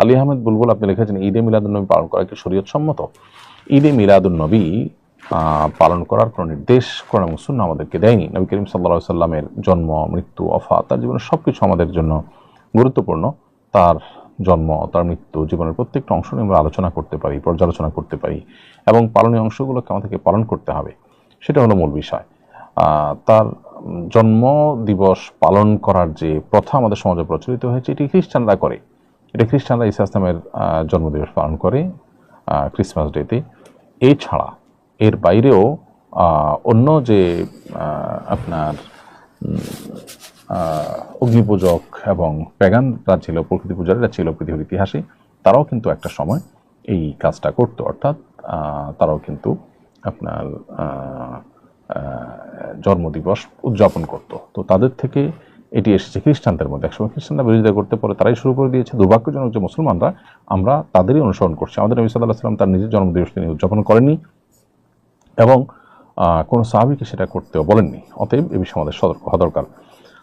আলী আহমেদ বুলবুল আপনি লিখেছেন ঈদে মিলাদুন্নবী পালন করা কি শরীয়ত সম্মত ঈদে মিলাদুন্নবী আহ, পালন করার কোনো নির্দেশ কোরআন এবং সুন্নাহ আমাদেরকে দেয়নি। নবী করিম সাল্লা সাল্লামের জন্ম মৃত্যু অফা তার জীবনের সব কিছু আমাদের জন্য গুরুত্বপূর্ণ। তার জন্ম তার মৃত্যু জীবনের প্রত্যেকটা অংশ নিয়ে আমরা আলোচনা করতে পারি পর্যালোচনা করতে পারি এবং পালনীয় অংশগুলোকে আমাদেরকে পালন করতে হবে। সেটা হলো মূল বিষয়। তার জন্ম দিবস পালন করার যে প্রথা আমাদের সমাজে প্রচলিত হয়েছে এটি খ্রিস্টানরা করে। এটা খ্রিস্টানরা ইসা ইসলামের জন্মদিবস পালন করে ক্রিসমাস ডেতে এছাড়া এর বাইরেও অন্য যে আপনার অগ্নিপূজক এবং প্যাগানরা ছিল, প্রকৃতি পূজারীরা ছিল পৃথিবীর ইতিহাসে, তারাও কিন্তু একটা সময় এই কাজটা করতো। অর্থাৎ তারাও কিন্তু আপনার জন্মদিবস উদযাপন করত। তো তাদের থেকে এটি এসেছে খ্রিস্টানদের মধ্যে। একসময় খ্রিস্টানরা বিরোধিতা করতে পরে তারাই শুরু করে দিয়েছে। দুর্ভাগ্যজনক যে মুসলমানরা আমরা তাদেরই অনুসরণ করছি। আমাদের নবী সাল্লাহ সাল্লাম তার নিজের জন্মদিবস তিনি উদযাপন করেননি এবং কোনো সাহাবিকে সেটা করতেও বলেননি। অতএব এ বিষয়ে আমাদের সতর্ক হওয়া দরকার।